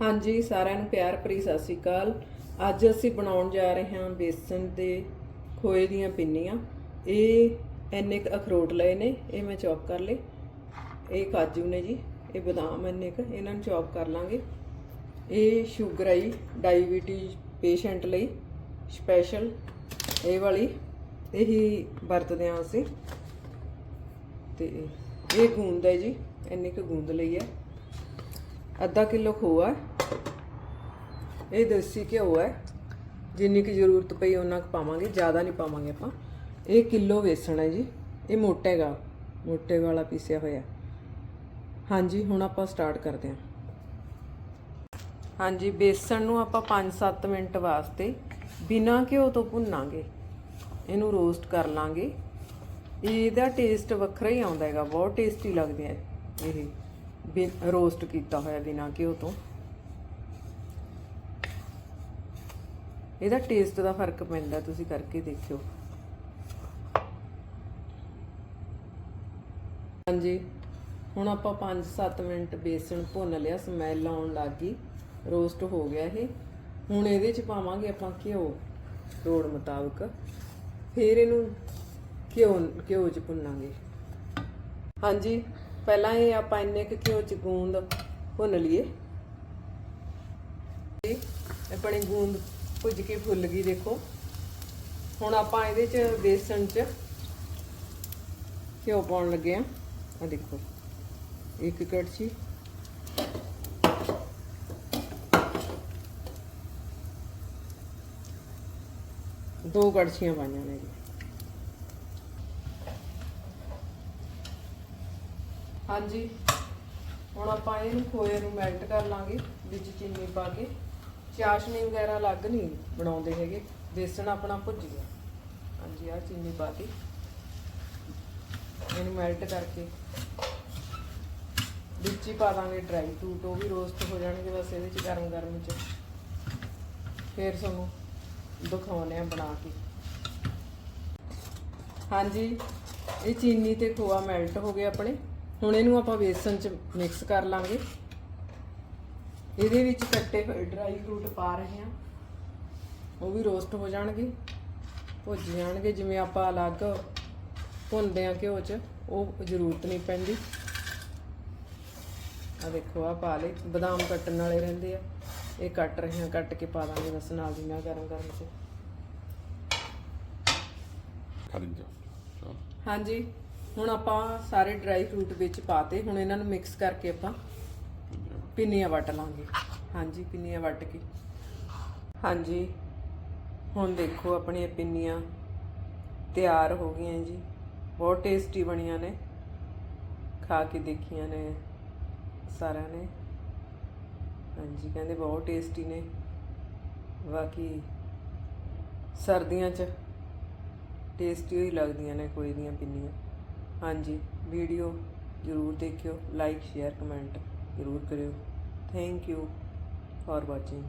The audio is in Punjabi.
ਹਾਂਜੀ, ਸਾਰਿਆਂ ਨੂੰ ਪਿਆਰ ਭਰੀ ਸਤਿ ਸ਼੍ਰੀ ਅਕਾਲ। ਅੱਜ ਅਸੀਂ ਬਣਾਉਣ ਜਾ ਰਹੇ ਹਾਂ ਬੇਸਨ ਦੇ ਖੋਏ ਦੀਆਂ ਪਿੰਨੀਆਂ। ਇਹ ਇੰਨੇ ਕੁ ਅਖਰੋਟ ਲਏ ਨੇ, ਇਹ ਮੈਂ ਚੌਪ ਕਰ ਲਏ। ਇਹ ਕਾਜੂ ਨੇ ਜੀ, ਇਹ ਬਦਾਮ ਇੰਨੇ ਕੁ, ਇਹਨਾਂ ਨੂੰ ਚੌਪ ਕਰ ਲਾਂਗੇ। ਇਹ ਸ਼ੂਗਰ ਆਈ ਡਾਇਬੀਟੀਜ਼ ਪੇਸ਼ੈਂਟ ਲਈ ਸਪੈਸ਼ਲ, ਇਹ ਵਾਲੀ, ਇਹੀ ਵਰਤਦੇ ਹਾਂ ਅਸੀਂ। ਤੇ ਇਹ ਗੂੰਦ ਹੈ ਜੀ, ਇੰਨੀ ਕੁ ਗੂੰਦ ਲਈ ਹੈ। ਅੱਧਾ ਕਿਲੋ ਖੋਆ ਇਹ ਦੇਸੀ ਘਿਓ ਹੈ। ਜਿੰਨੀ ਕੁ ਜ਼ਰੂਰਤ ਪਈ ਉਹਨਾਂ ਕੁ ਪਾਵਾਂਗੇ, ਜ਼ਿਆਦਾ ਨਹੀਂ ਪਾਵਾਂਗੇ ਆਪਾਂ। ਇਹ ਕਿਲੋ ਵੇਸਣ ਹੈ ਜੀ। ਇਹ ਮੋਟਾ ਹੈਗਾ ਮੋਟੇ ਵਾਲਾ ਪੀਸਿਆ ਹੋਇਆ ਹਾਂਜੀ, ਹੁਣ ਆਪਾਂ ਸਟਾਰਟ ਕਰਦੇ ਹਾਂ। ਹਾਂਜੀ, ਬੇਸਣ ਨੂੰ ਆਪਾਂ 5-7 ਮਿੰਟ ਵਾਸਤੇ ਬਿਨਾਂ ਘਿਓ ਤੋਂ ਭੁੰਨਾਂਗੇ। ਇਹਨੂੰ ਰੋਸਟ ਕਰ ਲਾਂਗੇ। ਇਹਦਾ ਟੇਸਟ ਵੱਖਰਾ ਹੀ ਆਉਂਦਾ ਹੈਗਾ, ਬਹੁਤ ਟੇਸਟੀ ਲੱਗਦੇ ਆ ਇਹ। ਰੋਸਟ ਕੀਤਾ ਹੋਇਆ ਬਿਨਾਂ ਘਿਓ ਤੋਂ। ਇਹਦਾ ਟੇਸਟ ਦਾ ਫ਼ਰਕ ਪੈਂਦਾ, ਤੁਸੀਂ ਕਰਕੇ ਦੇਖਿਓ। ਹਾਂਜੀ, ਹੁਣ ਆਪਾਂ 5-7 ਮਿੰਟ ਬੇਸਣ ਭੁੰਨ ਲਿਆ, ਸਮੈਲ ਆਉਣ ਲੱਗ ਗਈ, ਰੋਸਟ ਹੋ ਗਿਆ ਇਹ। ਹੁਣ ਇਹਦੇ ਚ ਪਾਵਾਂਗੇ ਆਪਾਂ ਘਿਓ, ਲੋੜ ਮੁਤਾਬਕ। ਫਿਰ ਇਹਨੂੰ ਘਿਓ ਘਿਓ ਚ ਭੁੰਨਾਂਗੇ। ਹਾਂਜੀ ਪਹਿਲਾਂ ਇਹ ਆਪਾਂ ਇੰਨੇ ਕੁ ਘਿਓ ਚ ਗੂੰਦ ਭੁੰਨ ਲਈਏ। ਆਪਣੀ ਗੂੰਦ ਭੁੱਜ ਕੇ ਫੁੱਲ ਗਈ ਦੇਖੋ। ਹੁਣ ਆਪਾਂ ਇਹਦੇ ਚ ਬੇਸਣ ਚ ਘਿਓ ਪਾਉਣ ਲੱਗੇ ਆ। ਆ ਦੇਖੋ, ਇੱਕ ਕੜਛੀ। ਦੋ ਕੜਛੀਆਂ ਪਾਈਆਂ ਨੇ ਜੀ। ਹਾਂਜੀ। ਹੁਣ ਆਪਾਂ ਇਹਨੂੰ ਖੋਏ ਨੂੰ ਮੈਲਟ ਕਰ ਲਾਂਗੇ, ਵਿੱਚ ਚੀਨੀ ਪਾ ਕੇ। ਚਾਸ਼ਨੀ ਵਗੈਰਾ ਅਲੱਗ ਨਹੀਂ ਬਣਾਉਂਦੇ ਹੈਗੇ, ਬੇਸਣ ਆਪਣਾ ਭੁੱਜ ਗਿਆ। ਹਾਂਜੀ ਆ ਚੀਨੀ ਪਾ ਕੇ। ਇਹਨੂੰ ਮੈਲਟ ਕਰਕੇ। ਵਿੱਚ ਹੀ ਪਾ ਦਾਂਗੇ ਡਰਾਈ ਫਰੂਟ ਉਹ ਵੀ ਰੋਸਟ ਹੋ ਜਾਣਗੇ, ਬਸ ਇਹਦੇ ਚ ਗਰਮ ਗਰਮ ਚ। ਫੇਰ ਤੁਹਾਨੂੰ ਦਿਖਾਉਣੇ ਆ ਬਣਾ ਕੇ। ਹਾਂਜੀ, ਇਹ ਚੀਨੀ ਤੇ ਖੋਆ ਮੈਲਟ ਹੋ ਗਏ ਆਪਣੇ। ਹੁਣ ਇਹਨੂੰ ਆਪਾਂ ਬੇਸਨ ਚ ਮਿਕਸ ਕਰ ਲਾਂਗੇ। ਇਹਦੇ ਵਿੱਚ ਕੱਟੇ ਹੋਏ ਡਰਾਈ ਫਰੂਟ ਪਾ ਰਹੇ ਹਾਂ। ਉਹ ਵੀ ਰੋਸਟ ਹੋ ਜਾਣਗੇ ਭੁੱਜ ਜਾਣਗੇ। ਜਿਵੇਂ ਆਪਾਂ ਅਲੱਗ ਭੁੰਨਦੇ ਆ ਘਿਓ 'ਚ ਉਹ ਜ਼ਰੂਰਤ ਨਹੀਂ ਪੈਂਦੀ। ਆ ਦੇਖੋ ਆ ਪਾ ਲਏ। ਬਦਾਮ ਕੱਟਣ ਵਾਲੇ ਰਹਿੰਦੇ ਆ। ਇਹ ਕੱਟ ਰਹੇ ਹਾਂ ਕੱਟ ਕੇ ਪਾ ਦਾਂਗੇ ਬਸ ਨਾਲ ਦੀ ਨਾਲ ਗਰਮ ਗਰਮ 'ਚ। ਹਾਂਜੀ। ਹੁਣ ਆਪਾਂ ਸਾਰੇ ਡਰਾਈ ਫਰੂਟ ਵਿੱਚ ਪਾਤੇ, ਹੁਣ ਇਹਨਾਂ ਨੂੰ ਮਿਕਸ ਕਰਕੇ ਆਪਾਂ ਪਿੰਨੀਆਂ ਵੱਟ ਲਾਂਗੇ। ਹਾਂਜੀ ਪਿੰਨੀਆਂ ਵੱਟ ਕੇ। ਹਾਂਜੀ, ਹੁਣ ਦੇਖੋ ਆਪਣੀਆਂ ਪਿੰਨੀਆਂ ਤਿਆਰ ਹੋ ਗਈਆਂ ਜੀ। ਬਹੁਤ ਟੇਸਟੀ ਬਣੀਆਂ ਨੇ। ਖਾ ਕੇ ਦੇਖੀਆਂ ਨੇ ਸਾਰਿਆਂ ਨੇ। ਹਾਂਜੀ, ਕਹਿੰਦੇ ਬਹੁਤ ਟੇਸਟੀ ਨੇ। ਬਾਕੀ ਸਰਦੀਆਂ 'ਚ ਟੇਸਟੀ ਹੀ ਲੱਗਦੀਆਂ ਨੇ ਕੋਈ ਦੀਆਂ ਪਿੰਨੀਆਂ ਹਾਂਜੀ ਵੀਡੀਓ ਜ਼ਰੂਰ ਦੇਖਿਓ ਲਾਈਕ ਸ਼ੇਅਰ ਕਮੈਂਟ ਜ਼ਰੂਰ ਕਰਿਓ। Thank you for watching